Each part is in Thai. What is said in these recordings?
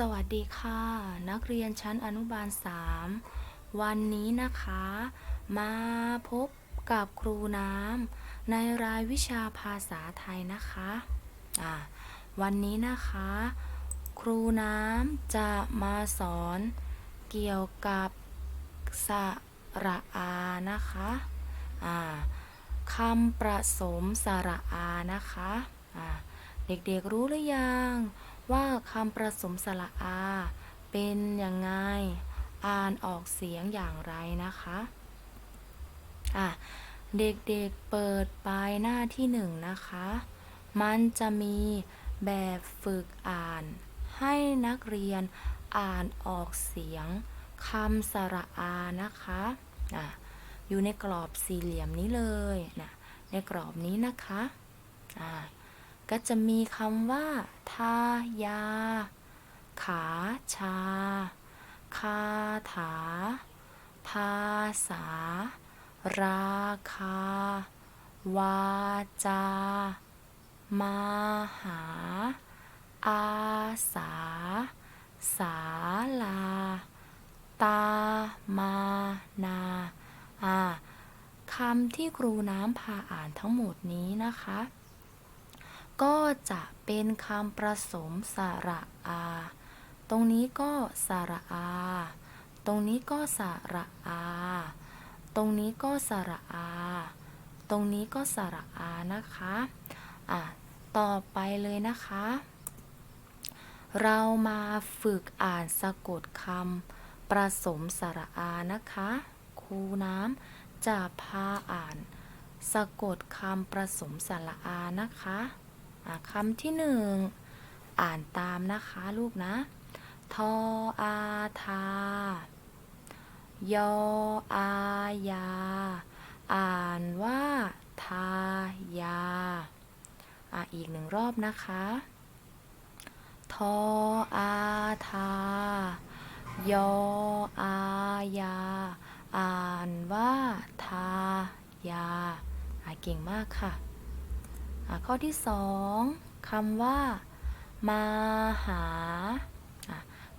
สวัสดีค่ะ นักเรียนชั้นอนุบาล 3 วันนี้นะคะ มาพบกับครูน้ำในรายวิชาภาษาไทยนะคะอ่าวันนี้นะคะ ครูน้ำจะมาสอนเกี่ยวกับสระอานะคะอ่าคำประสมสระอานะคะอ่าเด็กๆรู้หรือยัง ว่าคำประสมสระอา เป็นยังไง อ่านออกเสียงอย่างไรนะคะอะเด็กๆเปิดไปหน้าที่หนึ่งนะคะ มันจะมีแบบฝึกอ่าน ให้นักเรียนอ่านออกเสียงคำสระอานะคะอะอยู่ในกรอบสี่เหลี่ยมนี้เลยนะในกรอบนี้นะคะอ่า ก็จะมีคำว่า ทายา ขาชา คาถา ภาษา ราคา วาจา มาหา อาสา สาลา ตา มานาอ่าคำที่ครูน้ำพาอ่านทั้งหมดนี้นะคะ ก็จะเป็นคำประสมสระอา ตรงนี้ก็สระอา ตรงนี้ก็สระอา ตรงนี้ก็สระอา ตรงนี้ก็สระอานะคะอะต่อไปเลยนะคะ เรามาฝึกอ่านสะกดคำประสมสระอานะคะ ครูน้ำจะพาอ่านสะกดคำประสมสระอานะคะอะ คำที่หนึ่งอ่านตามนะคะลูกนะ ทออาทายออายา อ่านว่าทายาอะอีกหนึ่งรอบนะคะ ทออาทายออายา อ่านว่าทายา อะเก่งมากค่ะอะ ข้อที่สองคำว่า มาหา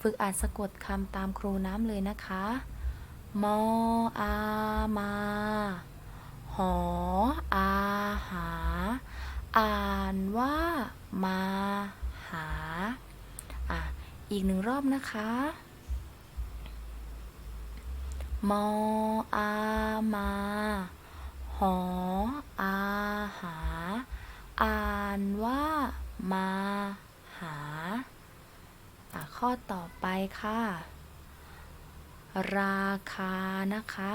ฝึกอ่านสะกดคำตามครูน้ำเลยนะคะ มออามา หออาหา อ่านว่ามาหาอะอีกหนึ่งรอบนะคะ มออามา หออา อ่านว่า มาหา ข้อต่อไปค่ะ ราคานะคะ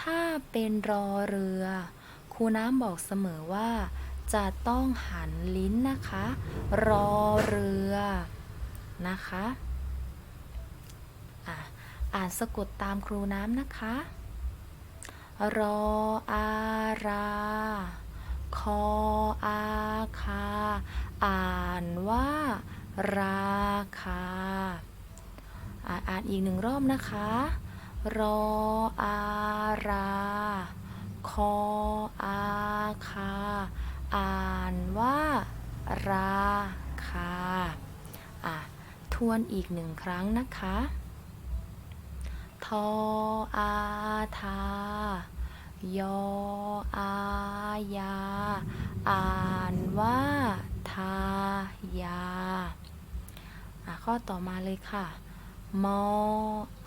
ถ้าเป็นรอเรือครูน้ำบอกเสมอว่า จะต้องหันลิ้นนะคะ รอเรือนะคะอะอ่านสะกดตามครูน้ำนะคะ รออารา คออาคา อ่านว่า ราคาอะอ่านอีกหนึ่งรอบนะคะ รออารา คออาคา อ่านว่า ราคา อะ ทวนอีกหนึ่งครั้งนะคะ ทออาทา ยออายา อ่านว่าทายาข้อต่อมาเลยค่ะ มอ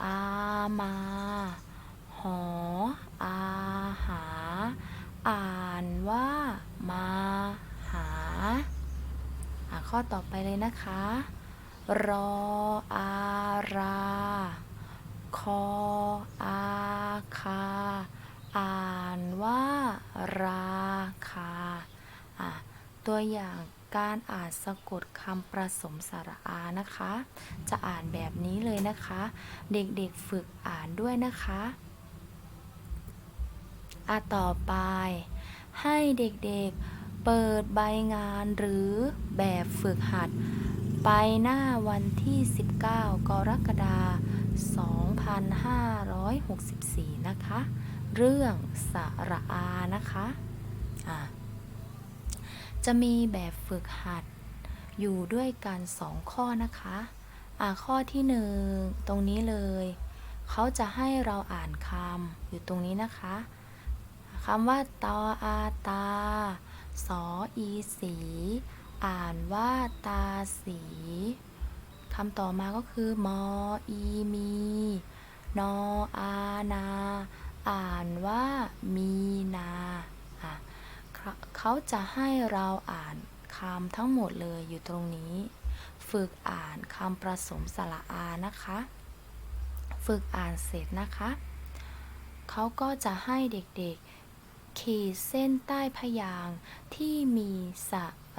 อามา หออาหา อ่านว่ามาหา ข้อต่อไปเลยนะคะ รออารา คออาคา อ่านว่า ราคาอะ ตัวอย่างการอ่านสะกดคำประสมสระอานะคะ จะอ่านแบบนี้เลยนะคะ เด็กๆฝึกอ่านด้วยนะคะอะต่อไป ให้เด็กๆเปิดใบงานหรือแบบฝึกหัด ไปหน้าวันที่ 19 กรกฎาคม2564 นะคะ เรื่องสระอานะคะอะ จะมีแบบฝึกหัด อยู่ด้วยกันสองข้อนะคะอ่าข้อที่หนึ่งตรงนี้เลย เขาจะให้เราอ่านคำอยู่ตรงนี้นะคะคำว่าตออาตา สออีสี อ่านว่าตาสีคำต่อมาก็คือ มออีมี นออานา อ่านว่ามีนาอะ เขาจะให้เราอ่านคำทั้งหมดเลยอยู่ตรงนี้ ฝึกอ่านคำประสมสระอานะคะ ฝึกอ่านเสร็จนะคะ เขาก็จะให้เด็กๆ ขีดเส้นใต้พยางที่มีส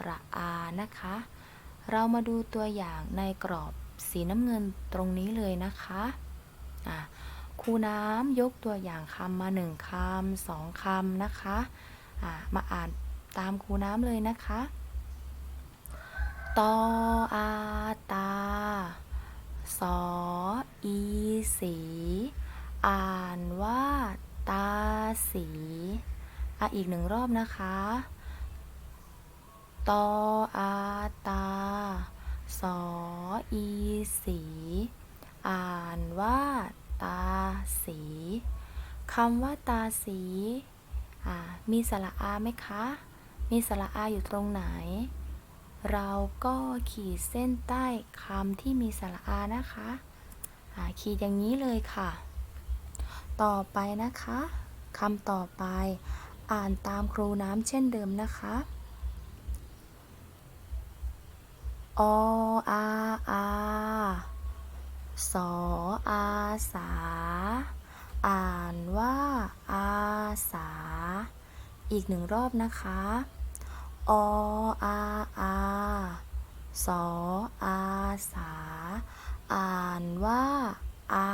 ระอานะคะ เรามาดูตัวอย่างในกรอบสีน้ำเงินตรงนี้เลยนะคะะครูน้ำยกตัวอย่างคำมาหนึ่งคำสองคำนะคะ มาอ่านตามครูน้ำเลยนะคะ ตออาตา สออีสี อ่านว่าตาสีอะอีกหนึ่งรอบนะคะ ตออาตา สออีสี อ่านว่าตาสีคำว่าตาสี มีสระอาไหมคะ มีสระอาอยู่ตรงไหน เราก็ขีดเส้นใต้คำที่มีสระอานะคะขีดอย่างนี้เลยค่ะ ต่อไปนะคะคำต่อไป อ่านตามครูน้ำเช่นเดิมนะคะออาอาสออาสา อ่านว่าอาสา อีกหนึ่งรอบนะคะ ออาอาสออาสา อ่านว่าอา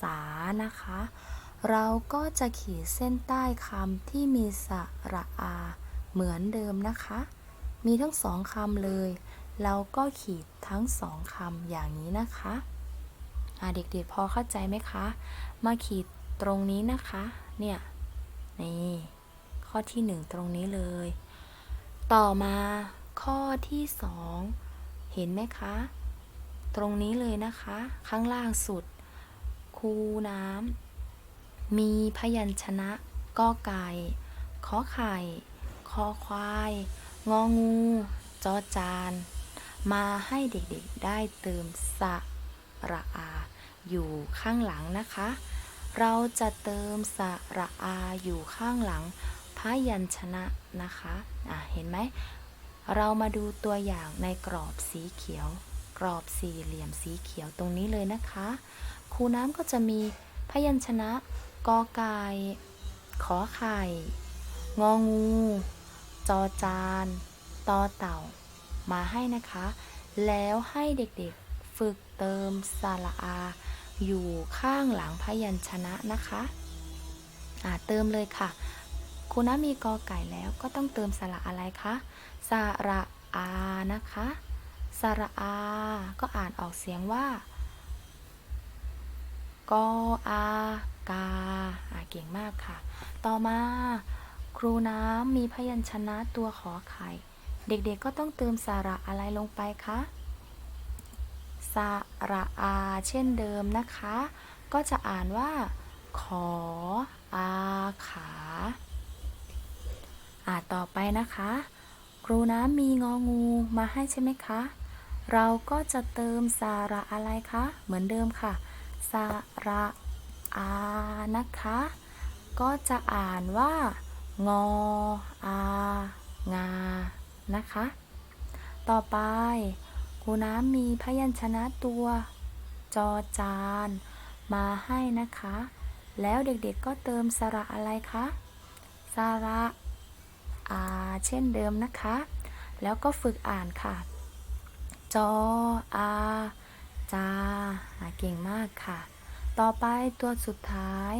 สานะคะ เราก็จะขีดเส้นใต้คำที่มีสระอาเหมือนเดิมนะคะ มีทั้งสองคำเลย เราก็ขีดทั้งสองคำอย่างนี้นะคะ เด็กๆพอเข้าใจไหมคะ มาขีดตรงนี้นะคะ เนี่ย นี่ ข้อที่หนึ่งตรงนี้เลย ต่อมาข้อที่สองเห็นไหมคะ ตรงนี้เลยนะคะ ข้างล่างสุด คูน้ำ มีพยัญชนะกอไก่ขอไข่ คอควาย งองู จอจาน มาให้เด็กๆได้เติมสระอา อยู่ข้างหลังนะคะ เราจะเติมสระอาอยู่ข้างหลังพยัญชนะนะคะะเห็นไหม เรามาดูตัวอย่างในกรอบสีเขียว กรอบสี่เหลี่ยมสีเขียวตรงนี้เลยนะคะ ครูน้ำก็จะมีพยัญชนะกอไก่ขอไข่ งองู จอจานตอเต่า มาให้นะคะ แล้วให้เด็กๆฝึก เติมสระอา อยู่ข้างหลังพยัญชนะนะคะอ่าเติมเลยค่ะครูน้ำมีกอไก่แล้วก็ต้องเติมสระอะไรคะสระอานะคะสระอา ก็อ่านออกเสียงว่ากออากาอ่าเก่งมากค่ะ ต่อมาครูน้ำมีพยัญชนะตัวขอไข่ เด็กๆก็ต้องเติมสระอะไรลงไปคะ สระอา เช่นเดิมนะคะ ก็จะอ่านว่า ขออาขาอ่าต่อไปนะคะ ครูน้ำมีงองูมาให้ใช่ไหมคะ เราก็จะเติมสระอะไรคะ เหมือนเดิมค่ะสระอานะคะ ก็จะอ่านว่า งออางา นะคะ ต่อไป ครูน้ำมีพยัญชนะตัว จอจานมาให้นะคะ แล้วเด็กๆก็เติมสระอะไรคะสระอาเช่นเดิมนะคะ แล้วก็ฝึกอ่านค่ะ จออาจ่าเก่งมากค่ะ ต่อไปตัวสุดท้าย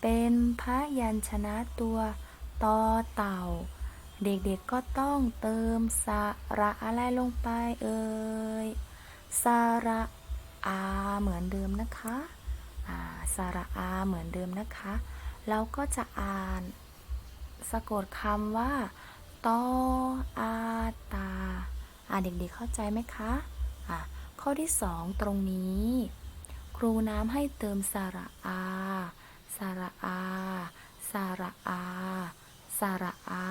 เป็นพยัญชนะตัว ตอเต่า เด็กๆก็ต้องเติมสระอะไรลงไปเอ่ยสระอาเหมือนเดิมนะคะอ่าสระอาเหมือนเดิมนะคะ เราก็จะอ่านสะกดคำว่าตออาตาอ่าเด็กๆเข้าใจไหมคะอ่าข้อที่สองตรงนี้ ครูน้ำให้เติมสระอาสระอาสระอาสระอา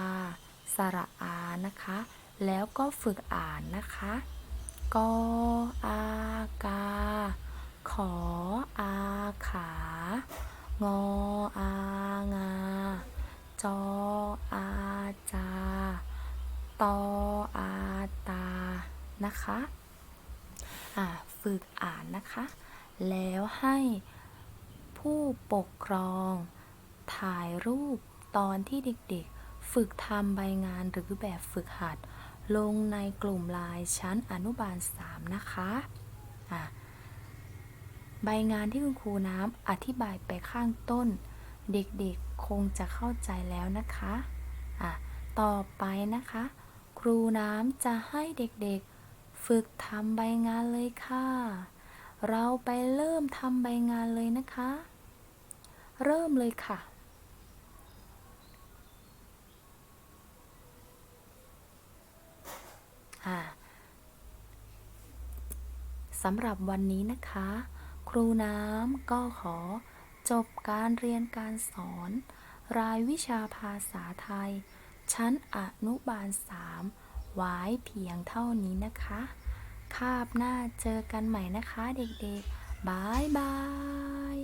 สระอานะคะ แล้วก็ฝึกอ่านนะคะกออากา ขออาขา งออางา จออาจา ตออาตา นะคะอ่าฝึกอ่านนะคะ แล้วให้ผู้ปกครองถ่ายรูปตอนที่เด็กๆ ฝึกทำใบงานหรือแบบฝึกหัด ลงในกลุ่มลน์ชั้นอนุบาล 3 นะคะะใบงานที่คุณครูน้ำอธิบายไปข้างต้น เด็กๆคงจะเข้าใจแล้วนะคะะต่อไปนะคะ ครูน้ำจะให้เด็กๆฝึกทำใบงานเลยค่ะ เราไปเริ่มทำใบงานเลยนะคะ เริ่มเลยค่ะ อ่า สำหรับวันนี้นะคะ ครูน้ำก็ขอจบการเรียนการสอน รายวิชาภาษาไทย ชั้นอนุบาล 3 ไว้เพียงเท่านี้นะคะ คาบหน้าเจอกันใหม่นะคะเด็กๆบายบาย